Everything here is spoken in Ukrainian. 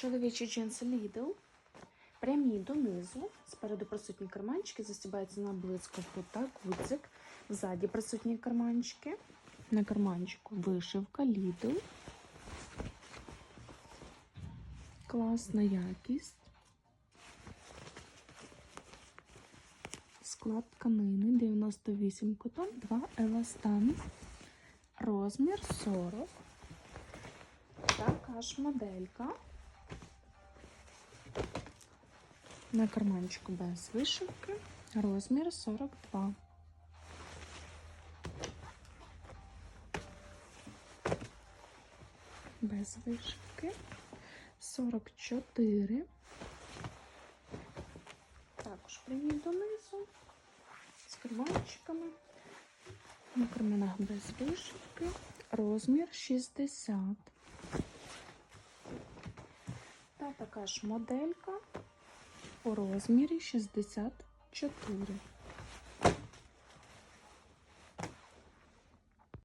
Чоловічі джинси Lidl. Прямі донизу. Спереду присутні карманчики, застібаються на блискавку та гудзик. Ззаді присутні карманчики. На карманчику вишивка Lidl. Класна якість. Склад тканини 98 котон, 2 еластан. Розмір 40. Така ж моделька. На карманчику без вишивки. Розмір 42. Без вишивки. 44. Також прямі донизу. З карманчиками. На карманах без вишивки. Розмір 60. Та така ж моделька у розмірі 64.